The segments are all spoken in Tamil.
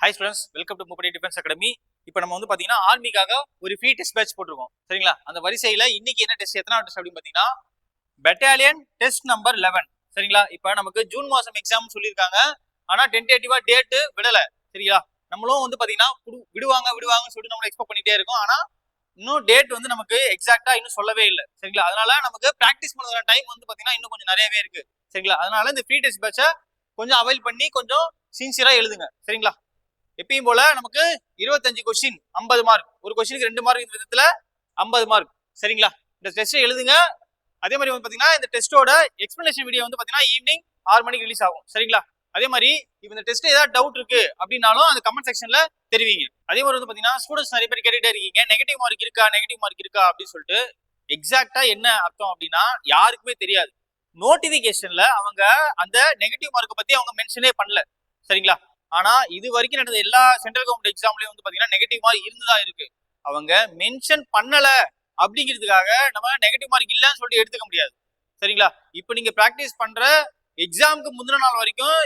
Hi students welcome to Muppadi defence academy இப்போ நம்ம வந்து பார்த்தீங்கன்னா ஆர்மிக்காக ஒரு ஃப்ரீ டெஸ்ட் பேட்ச் போட்டிருக்கோம். சரிங்களா? அந்த வரிசையில் இன்னைக்கு என்ன டெஸ்ட் எத்தனை டெஸ்ட் அப்படின்னு பார்த்தீங்கன்னா பெட்டாலியன் டெஸ்ட் நம்பர் லெவன் சரிங்களா? இப்போ நமக்கு ஜூன் மாசம் எக்ஸாம் சொல்லியிருக்காங்க. ஆனா டென்டேட்டிவா டேட்டு விடல. சரிங்களா? நம்மளும் வந்து பாத்தீங்கன்னா குடு- விடுவாங்க விடுவாங்கன்னு சொல்லிட்டு நம்மள எக்ஸ்பெக்ட் பண்ணிட்டே இருக்கோம். ஆனா இன்னும் டேட் வந்து நமக்கு எக்ஸாக்டா இன்னும் சொல்லவே இல்லை. சரிங்களா? அதனால நமக்கு ப்ராக்டிஸ் பண்ணுற டைம் வந்து பாத்தீங்கன்னா இன்னும் கொஞ்சம் நிறையவே இருக்கு. சரிங்களா? அதனால இந்த ஃப்ரீ டெஸ்ட் பேட்சை கொஞ்சம் அவைல் பண்ணி கொஞ்சம் சின்சியரா எழுதுங்க. சரிங்களா? எப்பயும் போல நமக்கு இருபத்தஞ்சு கொஸ்டின் ஐம்பது மார்க் ஒரு கொஸ்டினுக்கு ரெண்டு மார்க் இந்த விதத்துல ஐம்பது மார்க் சரிங்களா? இந்த டெஸ்ட் எழுதுங்க. அதே மாதிரி வந்து பார்த்தீங்கன்னா இந்த டெஸ்ட்டோட எக்ஸ்பிளனேஷன் வீடியோ வந்து பார்த்தீங்கன்னா ஈவினிங் ஆறு மணிக்கு ரிலீஸ் ஆகும். சரிங்களா? அதே மாதிரி இப்போ இந்த டெஸ்ட் ஏதாவது டவுட் இருக்கு அப்படின்னாலும் அந்த கமெண்ட் செக்ஷன்ல தெரிவிங்க. அதே மாதிரி வந்து பார்த்தீங்கன்னா ஸ்டூடெண்ட்ஸ் நிறைய பேர் கேட்டுட்டே இருக்கீங்க. நெகட்டிவ் மார்க் இருக்கா? நெகட்டிவ் மார்க் இருக்கா? அப்படின்னு சொல்லிட்டு எக்ஸாக்டா என்ன அர்த்தம் அப்படின்னா யாருக்குமே தெரியாது. நோட்டிபிகேஷன்ல அவங்க அந்த நெகட்டிவ் மார்க்கை பத்தி அவங்க மென்ஷனே பண்ணல. சரிங்களா? ஆனா இது வரைக்கும் நடந்த எல்லா சென்ட்ரல் கவர்மெண்ட் எக்ஸாம்லயும் வந்து பாத்தீங்கன்னா நெகட்டிவ் மார்க் இருந்துதான் இருக்கு. அவங்க மென்ஷன் பண்ணல. அப்படிங்கிறதுக்காக நம்ம நெகட்டிவ் மார்க் இல்லைன்னு சொல்லிட்டு எடுத்துக்க முடியாது. சரிங்களா? இப்போ நீங்கள் ப்ராக்டிஸ் பண்ணுற எக்ஸாமுக்கு முந்தின நாள் வரைக்கும்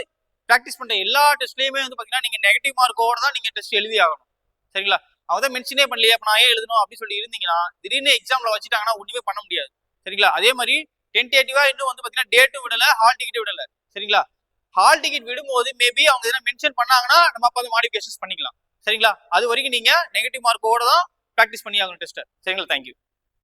ப்ராக்டிஸ் பண்ணுற எல்லா டெஸ்ட்லேயுமே வந்து பார்த்தீங்கன்னா நீங்கள் நெகட்டிவ் மார்க்கோட தான் நீங்கள் டெஸ்ட் எழுதி ஆகணும். சரிங்களா? அவன் தான் மென்ஷனே பண்ணலையே அப்போ நான் ஏன் எழுதணும் அப்படின்னு சொல்லி இருந்தீங்கன்னா திடீர்னு எக்ஸாமில் வச்சுட்டாங்கன்னா ஒன்றுமே பண்ண முடியாது. சரிங்களா? அதே மாதிரி டென்டேட்டிவாக இன்னும் வந்து பார்த்தீங்கன்னா டேட்டும் விடலை ஹால் டிக்கெட் விடலை. சரிங்களா? ஹால் டிக்கெட் விடும்போது மேபி அவங்க எதனா மென்ஷன் பண்ணாங்கன்னா நம்ம அப்போ வந்து மாடிஃபிகேஷன்ஸ் பண்ணிக்கலாம். சரிங்களா? அது வரைக்கும் நீங்கள் நெகட்டிவ் மார்க்கோட தான் ப்ராக்டிஸ் பண்ணி ஆகணும் டெஸ்ட்டை சரிங்களா தேங்க்யூ